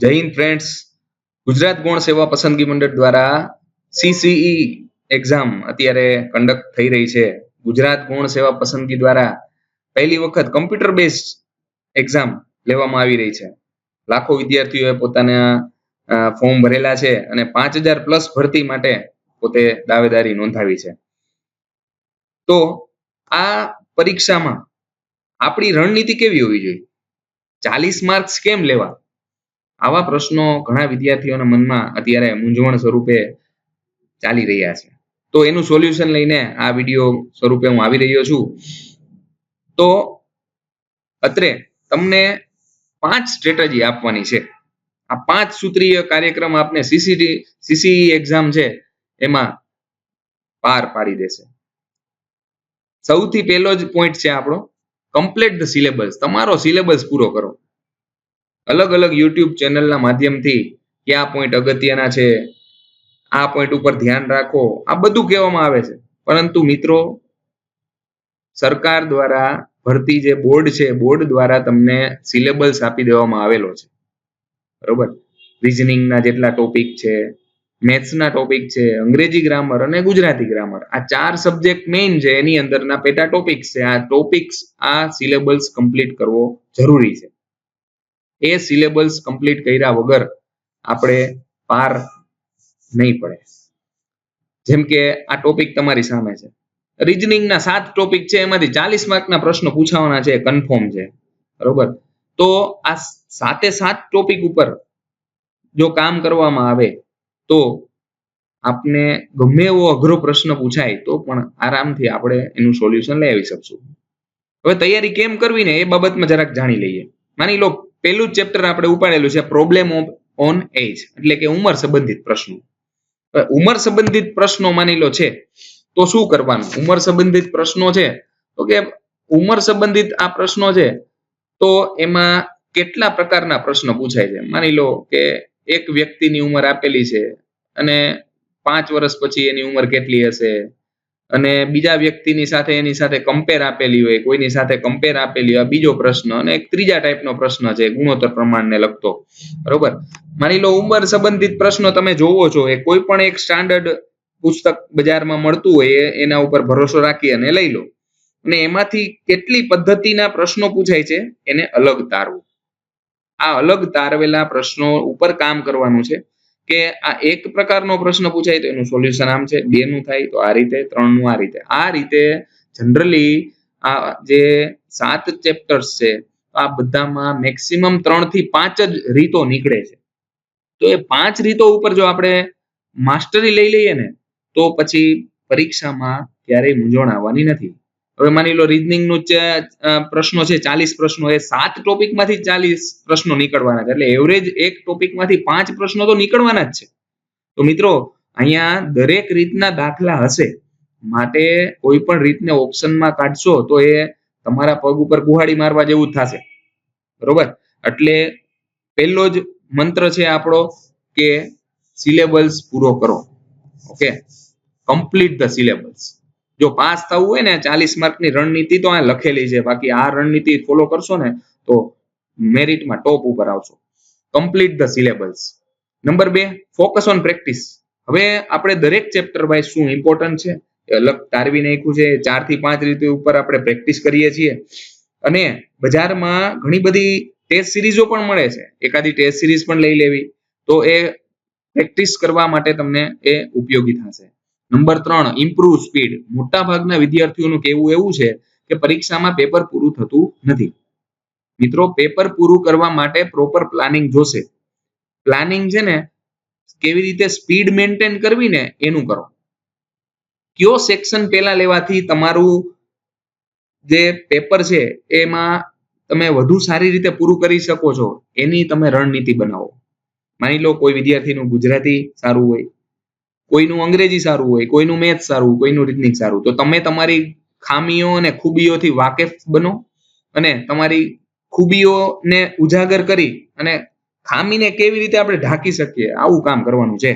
જય હિન્દ ફ્રેન્ડ્સ ગુજરાત ગૌણ સેવા પસંદગી મંડળ દ્વારા સીસીઈ એક્ઝામ અત્યારે કન્ડક્ટ થઈ રહી છે. ગુજરાત ગૌણ સેવા પસંદગી દ્વારા પહેલી વખત કમ્પ્યુટર બેઝ એક્ઝામ લેવામાં આવી રહી છે. લાખો વિદ્યાર્થીઓએ પોતાના ફોર્મ ભરેલા છે અને પાંચ હજાર પ્લસ ભરતી માટે પોતે દાવેદારી નોંધાવી છે. તો આ પરીક્ષામાં આપણી રણનીતિ કેવી હોવી જોઈએ? ચાલીસ માર્ક્સ કેમ લેવા? આવા પ્રશ્નો ઘણા વિદ્યાર્થીઓના મનમાં અત્યારે મૂંઝવણ સ્વરૂપે ચાલી રહ્યા છે. તો એનું સોલ્યુશન લઈને આ વીડિયો સ્વરૂપે હું આવી રહ્યો છું. તો અત્રે તમને પાંચ સ્ટ્રેટેજી આપવાની છે. આ પાંચ સૂત્રીય કાર્યક્રમ આપને સીસીટી સીસી એક્ઝામ છે એમાં પાર પાડી દેશે. સૌથી પહેલો જ પોઈન્ટ છે આપણો કમ્પ્લીટ ધ સિલેબસ તમારો સિલેબસ પૂરો કરો. અલગ અલગ યુટ્યુબ ચેનલના માધ્યમથી કયા પોઈન્ટ અગત્યના છે, આ પોઈન્ટ ઉપર ધ્યાન રાખો. આ બધું કહેવામાં આવે છે. પરંતુ મિત્રો, સરકાર દ્વારા ભરતી જે બોર્ડ છે, બોર્ડ દ્વારા તમને સિલેબસ આપી દેવામાં આવેલો છે. બરોબર? રિઝનિંગના જેટલા ટોપિક છે મેથ્સના ટોપિક છે, અંગ્રેજી ગ્રામર અને ગુજરાતી ગ્રામર આ ચાર સબ્જેક્ટ મેઇન છે, એની અંદરના પેટા ટોપિક્સ છે. આ ટોપિક્સ આ સિલેબસ કમ્પ્લીટ કરવો જરૂરી છે. એ સિલેબસ કમ્પ્લીટ કર્યા વગર આપણે પાર નહીં પડે. જેમ કે આ ટોપિક તમારી સામે છે. રિઝનિંગના સાત ટોપિક છે, એમાંથી ચાલીસ માર્કના પ્રશ્નો પૂછાવાના છે કન્ફર્મ છે. બરોબર? તો આ સાતે સાત ટોપિક ઉપર જો કામ કરવામાં આવે તો આપને ગમે એવો અઘરો પ્રશ્ન પૂછાય તો પણ આરામથી આપણે એનું સોલ્યુશન લઈ આવી શકશું. હવે તૈયારી કેમ કરવી ને એ બાબતમાં જરાક જાણી લઈએ. માની લો પહેલું ચેપ્ટર આપણે ઉપાડેલું છે પ્રોબ્લેમ ઓન એજ એટલે કે ઉંમર સંબંધિત પ્રશ્નો. ઉંમર સંબંધિત પ્રશ્નો માની લો છે. તો શું કરવાનું? ઉંમર સંબંધિત પ્રશ્નો છે. તો કે ઉંમર સંબંધિત આ પ્રશ્નો છે, તો એમાં કેટલા પ્રકારના પ્રશ્નો પૂછાય છે? માની લો કે એક વ્યક્તિની ઉંમર આપેલી છે અને પાંચ વર્ષ પછી એની ઉંમર કેટલી હશે? અને બીજા વ્યક્તિની સાથે એની સાથે કમ્પેર આપેલી હોય, કોઈની સાથે કમ્પેર આપેલી હોય બીજો પ્રશ્ન અને એક ત્રીજા ટાઈપનો પ્રશ્ન છે ગુણોત્તર પ્રમાણને લગતો. બરોબર? માની લો ઉંમર સંબંધિત પ્રશ્નો તમે જોવો છો, એ કોઈ પણ એક સ્ટાન્ડર્ડ પુસ્તક બજારમાં મળતું હોય એના ઉપર ભરોસો રાખી અને લઈ લો. અને એમાંથી કેટલી પદ્ધતિના પ્રશ્નો પૂછાય છે, એને અલગ તારવું. આ અલગ તારવેલા પ્રશ્નો ઉપર કામ કરવાનું છે. કે આ એક પ્રકારનો પ્રશ્ન પૂછાય તો એનું સોલ્યુશન આમ છે. બે નું થાય તો આ રીતે, ત્રણનું આ રીતે. આ રીતે જનરલી આ જે સાત ચેપ્ટર્સ છે આ બધામાં મેક્સિમમ ત્રણથી પાંચ જ રીતો નીકળે છે. તો એ પાંચ રીતો ઉપર જો આપણે માસ્ટરી લઈ લઈએ ને, તો પછી પરીક્ષામાં ક્યારેય મૂંઝવણ આવવાની નથી. હવે માની લો રીઝનિંગનું પ્રશ્નો છે, ચાલીસ પ્રશ્નો, એ સાત ટોપિકમાંથી ચાલીસ પ્રશ્નો નીકળવાના છે. એટલે એવરેજ એક ટોપિકમાંથી પાંચ પ્રશ્નો તો નીકળવાના જ છે. તો મિત્રો, અહીંયા દરેક રીતના દાખલા હશે. માટે કોઈ પણ રીતને ઓપ્શનમાં કાઢશો તો એ તમારા પગ ઉપર કુહાડી મારવા જેવું થશે. બરોબર? એટલે પહેલો જ મંત્ર છે આપણો કે સિલેબસ પૂરો કરો. ઓકે કમ્પ્લીટ ધ સિલેબસ જો પાસ થવું હોય ને ચાલીસ માર્કની રણનીતિ તો આ લખેલી છે. બાકી આ રણનીતિ ફોલો કરશો ને તો મેરિટમાં ટોપ ઉપર આવશો. કમ્પ્લીટ ધ સિલેબસ નંબર બે ફોકસ ઓન પ્રેક્ટિસ હવે આપણે દરેક ચેપ્ટર વાઇઝ શું ઇમ્પોર્ટન્ટ છે? અલગ તારવી નાખ્યું છે. ચારથી પાંચ રીતે ઉપર આપણે પ્રેક્ટિસ કરીએ છીએ. અને બજારમાં ઘણી બધી ટેસ્ટ સિરીઝો પણ મળે છે. એકાદી ટેસ્ટ સિરીઝ પણ લઈ લેવી. તો એ પ્રેક્ટિસ કરવા માટે તમને એ ઉપયોગી થશે. નંબર ત્રણ ઇમ્પ્રુવ સ્પીડ મોટા ભાગના વિદ્યાર્થીઓનું કહેવું એવું છે કે પરીક્ષામાં પેપર પૂરું થતું નથી. મિત્રો પેપર પૂરું કરવા માટે પ્રોપર પ્લાનિંગ જોશે. પ્લાનિંગ છે ને, કેવી રીતે સ્પીડ મેન્ટેન કરવી ને એનું કરો. કયો સેક્શન પહેલા લેવાથી તમારું જે પેપર છે, એમાં તમે વધુ સારી રીતે પૂરું કરી શકો છો, એની તમે રણનીતિ બનાવો. માની લો કોઈ વિદ્યાર્થીનું ગુજરાતી સારું હોય કોઈનું અંગ્રેજી સારું હોય, કોઈનું મેથ સારું કોઈનું રીઝનિંગ સારું તો તમે તમારી ખામીઓ અને ખૂબીઓથી વાકેફ બનો અને તમારી ખૂબીઓને ઉજાગર કરી અને ખામીને કેવી રીતે આપણે ઢાંકી શકીએ? આવું કામ કરવાનું છે.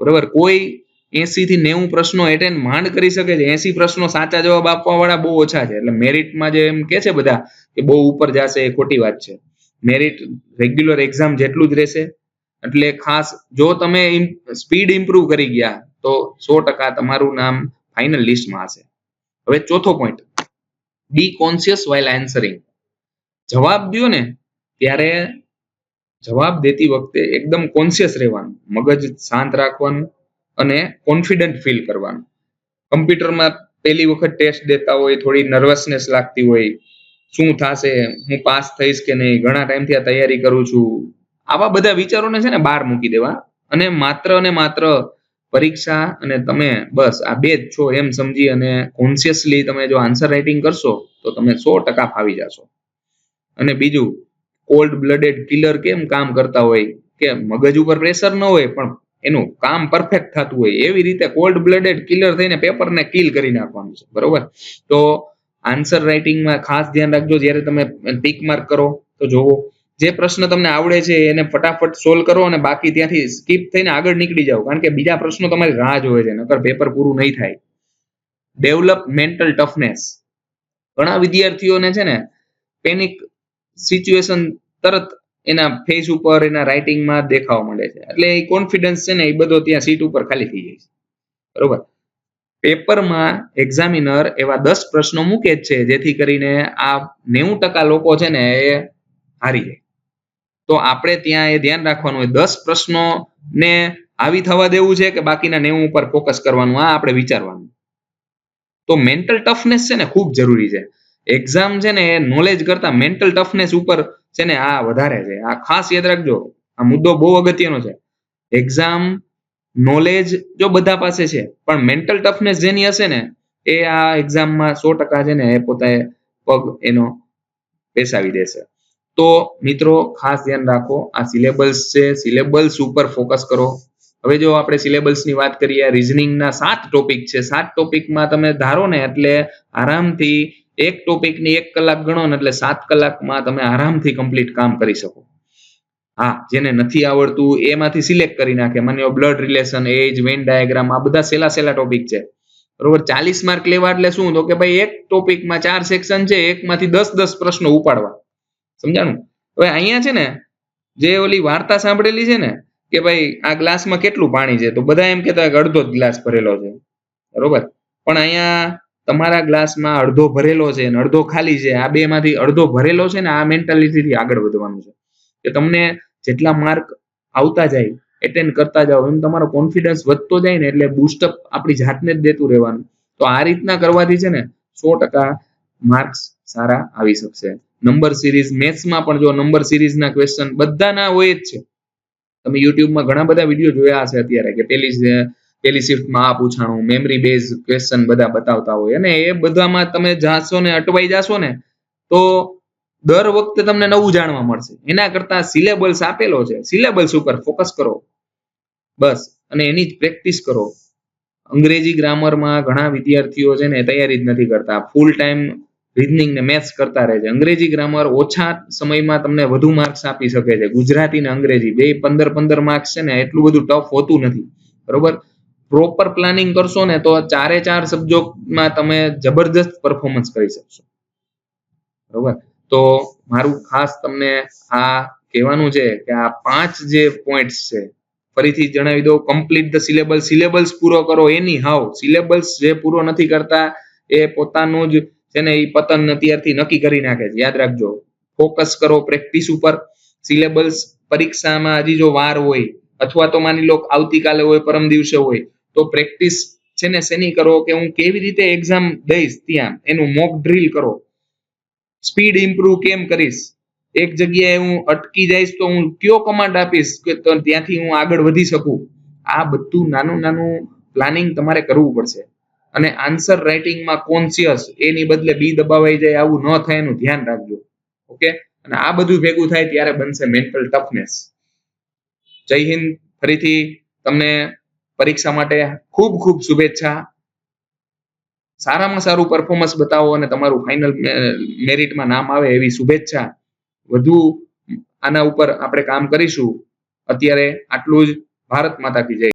બરોબર? કોઈ એસી થી નેવું પ્રશ્નો એટેન્ડ માંડ કરી શકે છે. એસી પ્રશ્નો સાચા જવાબ આપવા વાળા બહુ ઓછા છે. એટલે મેરિટમાં જે એમ કે છે બધા કે બહુ ઉપર જશે એ ખોટી વાત છે. મેરિટ રેગ્યુલર એક્ઝામ જેટલું જ રહેશે. એટલે ખાસ જો તમે સ્પીડ ઇમ્પ્રુવ કરી ગયા, તો સો ટકા તમારું નામ ફાઇનલ લિસ્ટમાં હશે. હવે ચોથો point. Be conscious while answering. જવાબ દો ને, ત્યારે જવાબ દેતી વખતે એકદમ કોન્શિયસ રહેવાનું, મગજ શાંત રાખવાનું અને કોન્ફિડન્ટ ફીલ કરવાનું. કમ્પ્યુટરમાં પહેલી વખત ટેસ્ટ દેતા હોય, થોડી નર્વસનેસ લાગતી હોય, શું થશે, હું પાસ થઈશ કે નહીં, ઘણા ટાઈમથી આ તૈયારી કરું છું આવા બધા વિચારોને છે ને બહાર મૂકી દેવા. અને માત્ર અને માત્ર પરીક્ષા અને તમે બસ આ બે જ છો એમ સમજી અને કોન્શિયસલી તમે જો આન્સર રાઇટિંગ કરશો, તો તમે સો ટકા ફાવી જશો. અને બીજું કોલ્ડ બ્લડેડ કિલર કેમ કામ કરતા હોય? કે મગજ ઉપર પ્રેશર ન હોય, પણ એનું કામ પરફેક્ટ થતું હોય. એવી રીતે કોલ્ડ બ્લડેડ કિલર થઈને પેપરને કિલ કરી નાખવાનું છે. બરોબર? તો આન્સર રાઇટિંગમાં ખાસ ધ્યાન રાખજો. જ્યારે તમે ટીક માર્ક કરો, તો જોવો. જે પ્રશ્ન તમને આવડે છે એને ફટાફટ સોલ્વ કરો અને બાકી ત્યાંથી સ્કીપ થઈને આગળ નીકળી જાઓ. કારણ કે બીજા પ્રશ્નો તમારી રાહ જોવે છે, નકર પેપર પૂરું નહીં થાય. ડેવલપ મેન્ટલ ટફનેસ ઘણા વિદ્યાર્થીઓને છે ને પેનિક સિચ્યુએશન તરત એના ફેસ ઉપર, એના રાઇટિંગમાં દેખાવા માંડે છે. એટલે એ કોન્ફિડન્સ છે ને, એ બધો ત્યાં સીટ ઉપર ખાલી થઈ જાય છે. બરોબર? પેપરમાં એક્ઝામિનર એવા દસ પ્રશ્નો મૂકે જ છે, જેથી કરીને આ નેવું ટકા લોકો છે ને, એ હારી જાય. તો આપણે ત્યાં એ ધ્યાન રાખવાનું હોય. દસ પ્રશ્નો ને આવી થવા દેવું છે કે બાકીના નેવું ઉપર ફોકસ કરવાનું, આ આપણે વિચારવાનું. તો મેન્ટલ ટફનેસ છે ને ખૂબ જરૂરી છે. એક્ઝામ છે ને એ નોલેજ કરતા મેન્ટલ ટફનેસ ઉપર છે ને આ વધારે છે. આ ખાસ યાદ રાખજો, આ મુદ્દો બહુ અગત્યનો છે. એક્ઝામ નોલેજ જો બધા પાસે છે, પણ મેન્ટલ ટફનેસ જેની હશે ને, એ આ એક્ઝામમાં સો ટકા છે ને એ પોતાએ પગ એનો પેસાવી દેશે. તો મિત્રો ખાસ ધ્યાન રાખો, આ સિલેબસ છે સિલેબસ ઉપર ફોકસ કરો. હવે જો આપણે સિલેબસની વાત કરીએ રિઝનિંગના સાત ટોપિક છે. સાત ટોપિકમાં તમે ધારો ને, એટલે આરામથી એક ટોપિકની એક કલાક ગણો ને, એટલે સાત કલાકમાં તમે આરામથી કમ્પ્લીટ કામ કરી શકો. હા, જેને નથી આવડતું, એમાંથી સિલેક્ટ કરી નાખે. મને blood relation age Venn diagram આ બધા સેલા સેલા ટોપિક છે. બરોબર? ચાલીસ માર્ક લેવા એટલે શું? તો કે ભાઈ એક ટોપિકમાં ચાર સેક્શન છે, એકમાંથી દસ દસ પ્રશ્નો ઉપાડવા. સમજાણું? હવે અહીંયા છે ને, જે ઓલી વાર્તા સાંભળેલી છે ને, કે ભાઈ આ ગ્લાસમાં કેટલું પાણી છે, તો બધા એમ કહેતા કે અડધો જ ગ્લાસ ભરેલો છે. બરોબર? પણ અહીંયા તમારા ગ્લાસમાં અડધો ભરેલો છે અને અડધો ખાલી છે, આ બે માંથી અડધો ભરેલો છે ને, આ મેન્ટાલિટીથી આગળ વધવાનું છે. કે તમને જેટલા માર્ક આવતા જાય, એટેન્ડ કરતા જાઓ, એમ તમારો કોન્ફિડન્સ વધતો જાય ને, એટલે બુસ્ટઅપ આપણી જાતને જ દેતું રહેવાનું. તો આ રીતના કરવાથી છે ને, સો ટકા માર્ક્સ સારા આવી શકશે. નંબર સિરીઝ મેથ્સમાં પણ જો નંબર સિરીઝના ક્વેશ્ચન બધાના હોય જ છે. તમે યુટ્યુબમાં ઘણા બધા વીડિયો જોયા હશે અત્યારે કે પેલી પેલી શિફ્ટમાં આ પૂછાણું મેમરી બેઝ ક્વેશ્ચન બધા બતાવતા હોય અને એ બધામાં તમે જાશો ને, અટવાઈ જાશો ને, તો દર વખતે તમને નવું જાણવા મળશે. એના કરતા સિલેબસ આપેલો છે. સિલેબસ ઉપર ફોકસ કરો. બસ. અને એની જ પ્રેક્ટિસ કરો. અંગ્રેજી ગ્રામરમાં ઘણા વિદ્યાર્થીઓ છે ને તૈયારી જ નથી કરતા. ફૂલ ટાઈમ રીઝનિંગ ને મેથ્સ કરતા રહે છે. અંગ્રેજી ગ્રામર ઓછા સમયમાં તમને વધુ માર્ક્સ આપી શકે છે. ગુજરાતી ને અંગ્રેજી બે પંદર પંદર માર્ક્સ છે ને એટલું બધું ટફ હોતું નથી. બરોબર? પ્રોપર પ્લાનિંગ કરશો ને તો ચારે ચાર સબ્જેક્ટમાં તમે જબરજસ્ત પરફોર્મન્સ કરી શકશો. બરોબર? તો મારું ખાસ તમને આ કહેવાનું છે કે આ પાંચ જે પોઈન્ટ્સ છે, ફરીથી જણાવી દઉં. કમ્પ્લીટ ધ સિલેબસ સિલેબસ પૂરો કરો એની હાવ. સિલેબસ જે પૂરો નથી કરતા એ પોતાનું જ છે એ પતન અત્યારથી નક્કી કરી નાખે છે. યાદ રાખજો. ફોકસ કરો પ્રેક્ટિસ ઉપર. સિલેબસ પરીક્ષામાં હજી જો વાર હોય, અથવા તો માની લો આવતીકાલે હોય, પરમ દિવસે હોય, તો પ્રેક્ટિસ છે ને શેની કરો કે હું કેવી રીતે એક્ઝામ દઈશ ત્યાં, એનું મોક ડ્રીલ કરો. સ્પીડ ઇમ્પ્રુવ કેમ કરીશ? એક જગ્યાએ હું અટકી જઈશ તો હું કયો કમાન્ડ આપીશ કે ત્યાંથી હું આગળ વધી શકું? આ બધું નાનું નાનું પ્લાનિંગ તમારે કરવું પડશે. અને આન્સર રાઇટિંગમાં કોન્સિયસ એની બદલે બી દબાવાઈ જાય આવું ન થાય એનું ધ્યાન રાખજો. ઓકે અને આ બધું ભેગું થાય ત્યારે બનશે મેન્ટલ ટફનેસ જય હિન્દ. ફરીથી તમને પરીક્ષા માટે ખૂબ ખૂબ શુભેચ્છા. સારામાં સારું પરફોર્મન્સ બતાવો અને તમારું ફાઇનલ મેરિટમાં નામ આવે એવી શુભેચ્છા. વધુ આના ઉપર આપણે કામ કરીશું. અત્યારે આટલું જ. ભારત માતા કી જય.